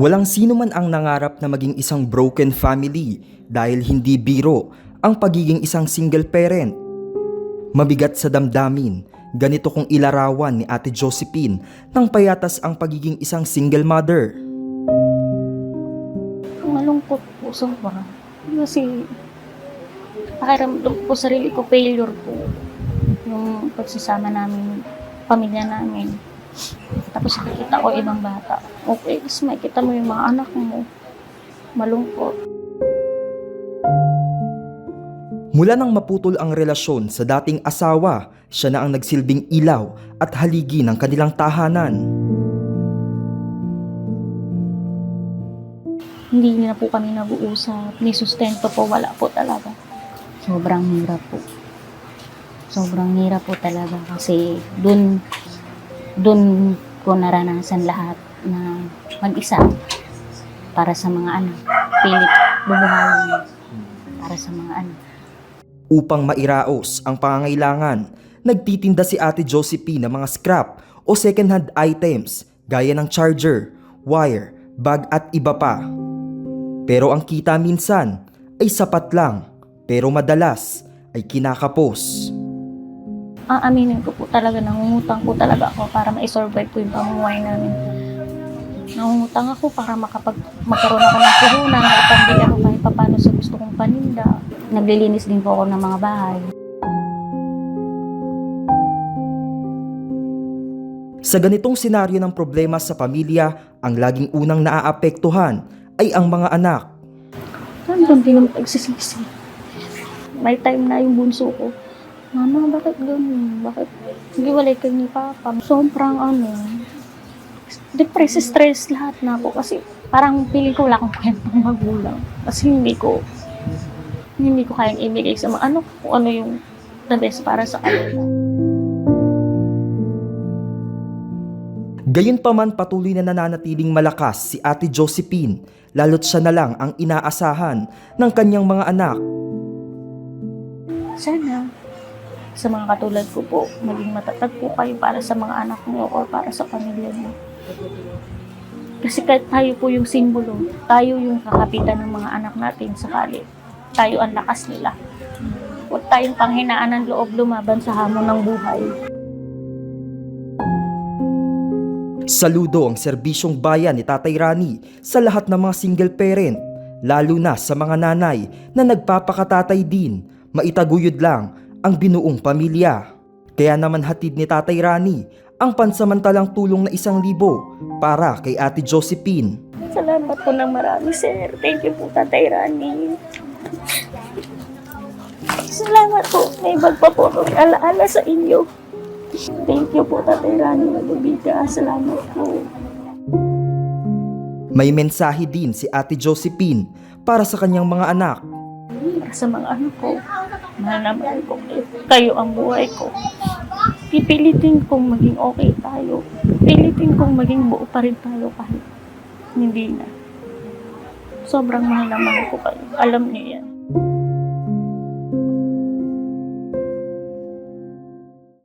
Walang sino man ang nangarap na maging isang broken family dahil hindi biro ang pagiging isang single parent. Mabigat sa damdamin, ganito kong ilarawan ni Ate Josephine nang payatas ang pagiging isang single mother. Malungkot po sobra. Kasi pakiramdam po sarili ko failure po. Yung pagsasama namin, pamilya namin. Tapos nakikita ko ibang bata. Okay, tapos makikita mo yung mga anak mo. Malungkot. Mula nang maputol ang relasyon sa dating asawa, siya na ang nagsilbing ilaw at haligi ng kanilang tahanan. Hindi na po kami nag-uusap. Ni sustento po, wala po talaga. Sobrang hirap po. Sobrang hirap po talaga kasi dun, dun ko naranasan lahat na mag-isa para sa mga anak. Pilit bubuhayin para sa mga anak. Upang mairaos ang pangangailangan, nagtitinda si Ate Josephine ng mga scrap o second-hand items gaya ng charger, wire, bag at iba pa. Pero ang kita minsan ay sapat lang, pero madalas ay kinakapos. Aaminin ko po talaga, nangungutang po talaga ako para ma-survive po yung pamumuhay namin. Nangungutang ako para makapag magkaroon ako ng puhunan, makapambili ako kahit papano sa gusto kong paninda. Naglilinis din po ako ng mga bahay. Sa ganitong senaryo ng problema sa pamilya, ang laging unang naaapektuhan ay ang mga anak. Nandun din ang pagsisisi. May time na yung bunso ko. Mama, bakit ganun? Bakit hiwalay kayo ni Papa? Sobrang ano, depressed, stress lahat na ako kasi parang feeling ko wala akong kwentang magulang. Kasi hindi ko, hindi ko kayang ibigay sa mga ano kung ano yung the best para sa kanila. Gayunpaman patuloy na nananatiling malakas si Ate Josephine lalo't siya na lang ang inaasahan ng kanyang mga anak. Sana sa mga katulad ko po, maging matatag po kayo para sa mga anak niyo o para sa pamilya niyo. Kasi kahit tayo po yung simbolo, tayo yung kakapitan ng mga anak natin sakali. Tayo ang lakas nila. Huwag tayong panghinaan ng loob lumaban sa hamon ng buhay. Saludo ang serbisyong bayan ni Tatay Rani sa lahat ng mga single parent, lalo na sa mga nanay na nagpapakatatay din, maitaguyod lang ang binuong pamilya. Kaya naman hatid ni Tatay Rani ang pansamantalang tulong na isang libo para kay Ate Josephine. Salamat po ng marami, sir. Thank you po, Tatay Rani. Salamat po. May bag pa po akong alaala sa inyo. Thank you po, Tatay Rani. Nagubiga. Salamat po. May mensahe din si Ate Josephine para sa kanyang mga anak. Sa mga anak ko, mahal na ko kayo. Kayo ang buhay ko. Pipilitin kong maging okay tayo. Pipilitin kong maging buo pa rin tayo kahit hindi na. Sobrang mahal na mahal ko kayo. Alam niyo yan.